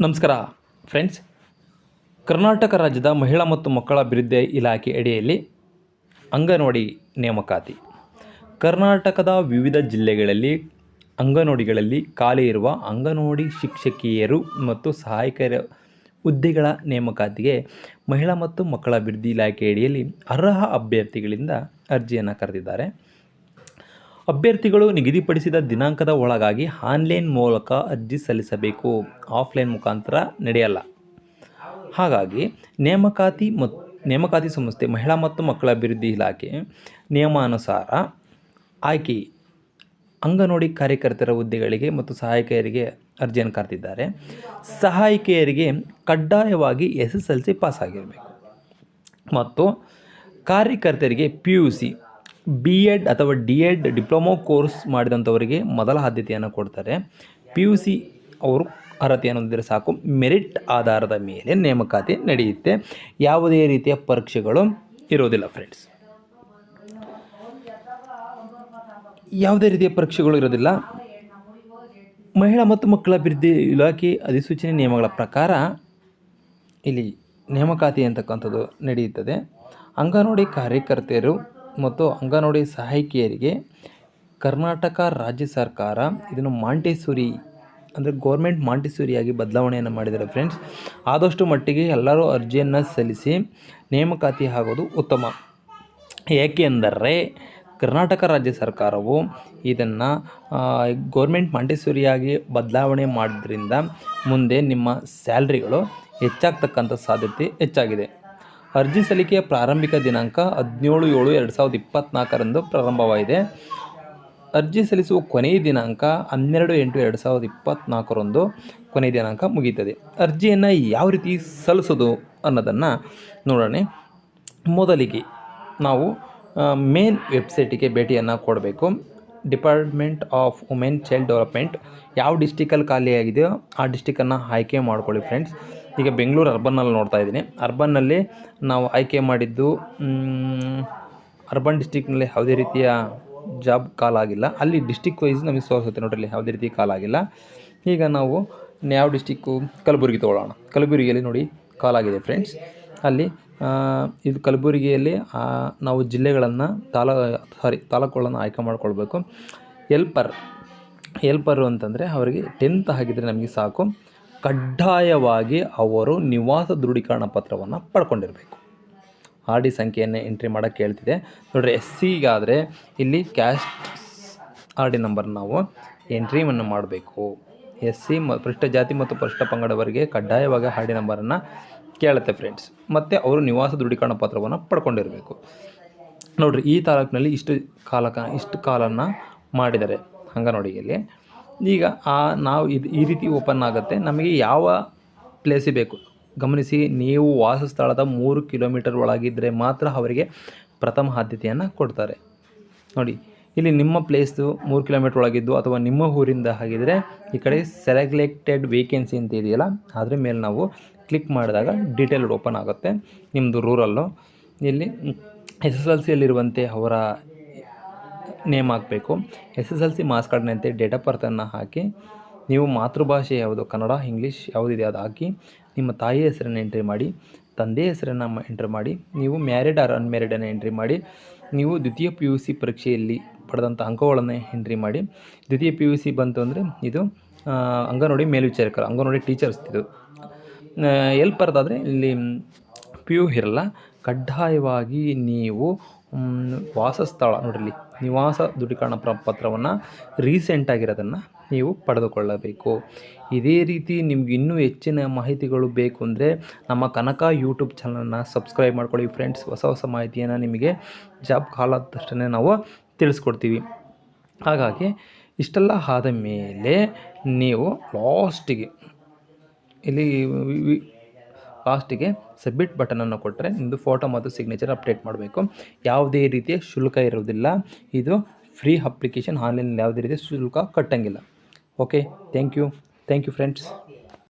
ನಮಸ್ಕಾರ ಫ್ರೆಂಡ್ಸ್ ಕರ್ನಾಟಕ ರಾಜ್ಯದ ಮಹಿಳಾ ಮತ್ತು ಮಕ್ಕಳ ಅಭಿವೃದ್ಧಿ ಇಲಾಖೆ ಅಡಿಯಲ್ಲಿ ಅಂಗನವಾಡಿ ನೇಮಕಾತಿ. ಕರ್ನಾಟಕದ ವಿವಿಧ ಜಿಲ್ಲೆಗಳಲ್ಲಿ, ಅಂಗನವಾಡಿಗಳಲ್ಲಿ ಖಾಲಿ ಇರುವ ಅಂಗನವಾಡಿ ಶಿಕ್ಷಕಿಯರು ಮತ್ತು ಸಹಾಯಕರ ಹುದ್ದೆಗಳ ನೇಮಕಾತಿಗೆ ಮಹಿಳಾ ಮತ್ತು ಮಕ್ಕಳ ಅಭಿವೃದ್ಧಿ ಇಲಾಖೆ ಅಡಿಯಲ್ಲಿ ಅರ್ಹ ಅಭ್ಯರ್ಥಿಗಳಿಂದ ಅರ್ಜಿಯನ್ನು ಕರೆದಿದ್ದಾರೆ. ಅಭ್ಯರ್ಥಿಗಳು ನಿಗದಿಪಡಿಸಿದ ದಿನಾಂಕದ ಒಳಗಾಗಿ ಆನ್ಲೈನ್ ಮೂಲಕ ಅರ್ಜಿ ಸಲ್ಲಿಸಬೇಕು. ಆಫ್ಲೈನ್ ಮುಖಾಂತರ ನಡೆಯಲ್ಲ. ಹಾಗಾಗಿ ನೇಮಕಾತಿ ಮತ್ತು ನೇಮಕಾತಿ ಸಂಸ್ಥೆ ಮಹಿಳಾ ಮತ್ತು ಮಕ್ಕಳ ಅಭಿವೃದ್ಧಿ ಇಲಾಖೆ ನಿಯಮಾನುಸಾರ ಆಯ್ಕೆ ಅಂಗನವಾಡಿ ಕಾರ್ಯಕರ್ತರ ಹುದ್ದೆಗಳಿಗೆ ಮತ್ತು ಸಹಾಯಕಿಯರಿಗೆ ಅರ್ಜಿಯನ್ನು ಕರೆದಿದ್ದಾರೆ. ಸಹಾಯಕಿಯರಿಗೆ ಕಡ್ಡಾಯವಾಗಿ S S L C pass ಆಗಿರಬೇಕು ಮತ್ತು ಕಾರ್ಯಕರ್ತರಿಗೆ P U C B Ed ಅಥವಾ ಡಿ ಎಡ್ ಡಿಪ್ಲೊಮೊ ಕೋರ್ಸ್ ಮಾಡಿದಂಥವರಿಗೆ ಮೊದಲ ಆದ್ಯತೆಯನ್ನು ಕೊಡ್ತಾರೆ. ಪಿ ಯು ಸಿ ಅವರು ಅರ್ಹತೆಯನ್ನು ಹೊಂದಿದರೆ ಸಾಕು. ಮೆರಿಟ್ ಆಧಾರದ ಮೇಲೆ ನೇಮಕಾತಿ ನಡೆಯುತ್ತೆ. ಯಾವುದೇ ರೀತಿಯ ಪರೀಕ್ಷೆಗಳು ಇರೋದಿಲ್ಲ ಫ್ರೆಂಡ್ಸ್ ಯಾವುದೇ ರೀತಿಯ ಪರೀಕ್ಷೆಗಳು ಇರೋದಿಲ್ಲ. ಮಹಿಳಾ ಮತ್ತು ಮಕ್ಕಳ ಅಭಿವೃದ್ಧಿ ಇಲಾಖೆ ಅಧಿಸೂಚನೆ ನಿಯಮಗಳ ಪ್ರಕಾರ ಇಲ್ಲಿ ನೇಮಕಾತಿ ಅಂತಕ್ಕಂಥದ್ದು ನಡೆಯುತ್ತದೆ. ಅಂಗನವಾಡಿ ಕಾರ್ಯಕರ್ತೆಯರು ಮತ್ತು ಅಂಗನವಾಡಿ ಸಹಾಯಕಿಯರಿಗೆ ಕರ್ನಾಟಕ ರಾಜ್ಯ ಸರ್ಕಾರ ಇದನ್ನು ಮಾಂಟೇಶ್ವರಿ ಅಂದರೆ ಗೌರ್ಮೆಂಟ್ ಮಾಂಟಿಸೂರಿಯಾಗಿ ಬದಲಾವಣೆಯನ್ನು ಮಾಡಿದ್ದಾರೆ ಫ್ರೆಂಡ್ಸ್. ಆದಷ್ಟು ಮಟ್ಟಿಗೆ ಎಲ್ಲರೂ ಅರ್ಜಿಯನ್ನು ಸಲ್ಲಿಸಿ ನೇಮಕಾತಿ ಆಗೋದು ಉತ್ತಮ. ಏಕೆಂದರೆ ಕರ್ನಾಟಕ ರಾಜ್ಯ ಸರ್ಕಾರವು ಇದನ್ನು ಗೌರ್ಮೆಂಟ್ ಮಾಂಟೇಶ್ವರಿಯಾಗಿ ಬದಲಾವಣೆ ಮಾಡೋದ್ರಿಂದ ಮುಂದೆ ನಿಮ್ಮ ಸ್ಯಾಲ್ರಿಗಳು ಹೆಚ್ಚಾಗ್ತಕ್ಕಂಥ ಸಾಧ್ಯತೆ ಹೆಚ್ಚಾಗಿದೆ. ಅರ್ಜಿ ಸಲ್ಲಿಕೆಯ ಪ್ರಾರಂಭಿಕ ದಿನಾಂಕ ಹದಿನೇಳು ಏಳು ಎರಡು ಸಾವಿರದ ಇಪ್ಪತ್ತ್ನಾಲ್ಕರಂದು ಪ್ರಾರಂಭವಾಗಿದೆ. ಅರ್ಜಿ ಸಲ್ಲಿಸುವ ಕೊನೆಯ ದಿನಾಂಕ ಹನ್ನೆರಡು ಎಂಟು ಎರಡು ಸಾವಿರದ ಇಪ್ಪತ್ತ್ನಾಲ್ಕರಂದು ಕೊನೆಯ ದಿನಾಂಕ ಮುಗೀತದೆ ಅರ್ಜಿಯನ್ನು ಯಾವ ರೀತಿ ಸಲ್ಲಿಸೋದು ಅನ್ನೋದನ್ನು ನೋಡೋಣ. ಮೊದಲಿಗೆ ನಾವು ಮೇನ್ ವೆಬ್ಸೈಟಿಗೆ ಭೇಟಿಯನ್ನು ಕೊಡಬೇಕು. Department of women child development ಯಾವ ಡಿಸ್ಟಿಕಲ್ಲಿ ಖಾಲಿಯಾಗಿದೆಯೋ ಆ ಡಿಸ್ಟಿಕನ್ನು ಆಯ್ಕೆ ಮಾಡ್ಕೊಳ್ಳಿ ಫ್ರೆಂಡ್ಸ್. ಈಗ ಬೆಂಗಳೂರು ಅರ್ಬನ್ನಲ್ಲಿ ನೋಡ್ತಾ ಇದ್ದೀನಿ. ಅರ್ಬನ್ನಲ್ಲಿ ನಾವು ಆಯ್ಕೆ ಮಾಡಿದ್ದು ಅರ್ಬನ್ ಡಿಸ್ಟಿಕ್ನಲ್ಲಿ ಯಾವುದೇ ರೀತಿಯ ಜಾಬ್ ಕಾಲ್ ಆಗಿಲ್ಲ. ಅಲ್ಲಿ ಡಿಸ್ಟಿಕ್ ವೈಸ್ ನಮಗೆ ಸೋಸುತ್ತೆ ನೋಡ್ರಿ ಇಲ್ಲಿ ಯಾವುದೇ ರೀತಿ ಕಾಲ್ ಆಗಿಲ್ಲ. ಈಗ ನಾವು ಯಾವ ಡಿಸ್ಟಿಕ್ಕು ಕಲಬುರಗಿ ತೊಗೊಳ್ಳೋಣ. ಕಲಬುರಗಿಯಲ್ಲಿ ನೋಡಿ ಕಾಲ್ ಆಗಿದೆ ಫ್ರೆಂಡ್ಸ್. ಅಲ್ಲಿ ಇದು ಕಲಬುರಗಿಯಲ್ಲಿ ನಾವು ಜಿಲ್ಲೆಗಳನ್ನು ತಾಲ, ಸಾರಿ, ತಾಲೂಕುಗಳನ್ನು ಆಯ್ಕೆ ಮಾಡಿಕೊಳ್ಬೇಕು. ಎಲ್ಪರ್, ಎಲ್ಪರು ಅಂತಂದರೆ ಅವರಿಗೆ ಟೆಂತ್ ಆಗಿದ್ದರೆ ನಮಗೆ ಸಾಕು. ಕಡ್ಡಾಯವಾಗಿ ಅವರು ನಿವಾಸ ದೃಢೀಕರಣ ಪತ್ರವನ್ನು ಪಡ್ಕೊಂಡಿರಬೇಕು. ಆರ್ ಡಿ ಸಂಖ್ಯೆಯನ್ನು ಎಂಟ್ರಿ ಮಾಡೋಕ್ಕೆ ಹೇಳ್ತಿದೆ. ನೋಡಿರಿ ಎಸ್ ಸಿಗಾದರೆ ಇಲ್ಲಿ ಕ್ಯಾಸ್ಟ್ ಆರ್ ಡಿ ನಂಬರ್ ನಾವು ಎಂಟ್ರಿಯನ್ನು ಮಾಡಬೇಕು. ಎಸ್ ಸಿ ಮ, ಪರಿಷ್ಠ ಜಾತಿ ಮತ್ತು ಪರಿಷ್ಠ ಪಂಗಡವರಿಗೆ ಕಡ್ಡಾಯವಾಗಿ ಆರ್ ಡಿ ನಂಬರನ್ನು ಕೇಳುತ್ತೆ ಫ್ರೆಂಡ್ಸ್ ಮತ್ತು ಅವರು ನಿವಾಸ ದೃಢೀಕರಣ ಪತ್ರವನ್ನು ಪಡ್ಕೊಂಡಿರಬೇಕು. ನೋಡಿರಿ, ಈ ತಾಲೂಕಿನಲ್ಲಿ ಇಷ್ಟು ಕಾಲಕ, ಇಷ್ಟು ಕಾಲನ್ನು ಮಾಡಿದ್ದಾರೆ. ಅಂಗನವಾಡಿಯಲ್ಲಿ ಈಗ ಆ ನಾವು ಇದು ಈ ರೀತಿ ಓಪನ್ ಆಗುತ್ತೆ. ನಮಗೆ ಯಾವ ಪ್ಲೇಸಿಗೆ ಬೇಕು? ಗಮನಿಸಿ, ನೀವು ವಾಸಸ್ಥಳದ ಮೂರು ಕಿಲೋಮೀಟರ್ ಒಳಗಿದ್ದರೆ ಮಾತ್ರ ಅವರಿಗೆ ಪ್ರಥಮ ಆದ್ಯತೆಯನ್ನು ಕೊಡ್ತಾರೆ. ನೋಡಿ, ಇಲ್ಲಿ ನಿಮ್ಮ ಪ್ಲೇಸು ಮೂರು ಕಿಲೋಮೀಟ್ರ್ ಒಳಗಿದ್ದು ಅಥವಾ ನಿಮ್ಮ ಊರಿಂದ ಆಗಿದ್ದರೆ ಈ ಕಡೆ ಸೆಲೆಕ್ಟೆಡ್ ವೇಕೆನ್ಸಿ ಅಂತ ಇದೆಯಲ್ಲ ಅದ್ರ ಮೇಲೆ ನಾವು ಕ್ಲಿಕ್ ಮಾಡಿದಾಗ ಡೀಟೇಲ್ಡ್ ಓಪನ್ ಆಗುತ್ತೆ. ನಿಮ್ಮದು ರೂರಲ್ಲು ಇಲ್ಲಿ ಎಸ್ ಎಸ್ ಎಲ್ ಸಿಯಲ್ಲಿರುವಂತೆ ಅವರ ನೇಮ್ ಹಾಕಬೇಕು. S S L C marks ಕಾರ್ಡ್ನಂತೆ date of ಬರ್ತನ್ನು ಹಾಕಿ, ನೀವು ಮಾತೃಭಾಷೆ ಯಾವುದು, ಕನ್ನಡ, ಇಂಗ್ಲೀಷ್ ಯಾವುದಿದೆ ಅದು ಹಾಕಿ, ನಿಮ್ಮ ತಾಯಿ ಹೆಸರನ್ನು ಎಂಟ್ರಿ ಮಾಡಿ, ತಂದೆ ಹೆಸರನ್ನು ಎಂಟ್ರಿ ಮಾಡಿ, ನೀವು ಮ್ಯಾರಿಡ್ ಆರ್ ಅನ್ಮ್ಯಾರಿಡನ್ನು ಎಂಟ್ರಿ ಮಾಡಿ, ನೀವು ದ್ವಿತೀಯ ಪಿ ಯು ಸಿ ಪರೀಕ್ಷೆಯಲ್ಲಿ ಪಡೆದಂಥ ಅಂಕಗಳನ್ನು ಎಂಟ್ರಿ ಮಾಡಿ, ದ್ವಿತೀಯ ಪಿ ಯು ಸಿ ಬಂತು ಅಂದರೆ ಇದು ಅಂಗನವಾಡಿ ಮೇಲ್ವಿಚಾರಕರು, ಅಂಗನವಾಡಿ ಟೀಚರ್ಸ್ ಇದು. ಎಲ್ಪರ್ದಾದರೆ ಇಲ್ಲಿ ಪಿ ಯು ಇರಲ್ಲ, ಕಡ್ಡಾಯವಾಗಿ ನೀವು ವಾಸಸ್ಥಳ, ನೋಡ್ರಿ ನಿವಾಸ ದೃಢೀಕರಣ ಪತ್ರವನ್ನು ರೀಸೆಂಟಾಗಿರೋದನ್ನು ನೀವು ಪಡೆದುಕೊಳ್ಳಬೇಕು. ಇದೇ ರೀತಿ ನಿಮ್ಗೆ ಇನ್ನೂ ಹೆಚ್ಚಿನ ಮಾಹಿತಿಗಳು ಬೇಕು ಅಂದರೆ ನಮ್ಮ ಕನಕ ಯೂಟ್ಯೂಬ್ ಚಾನಲನ್ನು ಸಬ್ಸ್ಕ್ರೈಬ್ ಮಾಡ್ಕೊಳ್ಳಿ ಫ್ರೆಂಡ್ಸ್ ಹೊಸ ಹೊಸ ಮಾಹಿತಿಯನ್ನು ನಿಮಗೆ ಜಾಬ್ ಕಾಲ್ ತಕ್ಷಣ ನಾವು ತಿಳಿಸ್ಕೊಡ್ತೀವಿ. ಹಾಗಾಗಿ ಇಷ್ಟೆಲ್ಲ ಆದ ಮೇಲೆ ನೀವು ಲಾಸ್ಟಿಗೆ ಇಲ್ಲಿ ಲಾಸ್ಟಿಗೆ ಸಬ್ಮಿಟ್ ಬಟನನ್ನು ಕೊಟ್ಟರೆ ನಿಮ್ಮದು ಫೋಟೋ ಮತ್ತು ಸಿಗ್ನೇಚರ್ ಅಪ್ಡೇಟ್ ಮಾಡಬೇಕು. ಯಾವುದೇ ರೀತಿಯ ಶುಲ್ಕ ಇರುವುದಿಲ್ಲ. ಇದು ಫ್ರೀ ಅಪ್ಲಿಕೇಶನ್ ಆನ್ಲೈನಲ್ಲಿ ಯಾವುದೇ ರೀತಿಯ ಶುಲ್ಕ ಕಟ್ಟಂಗಿಲ್ಲ. Okay thank you thank you friends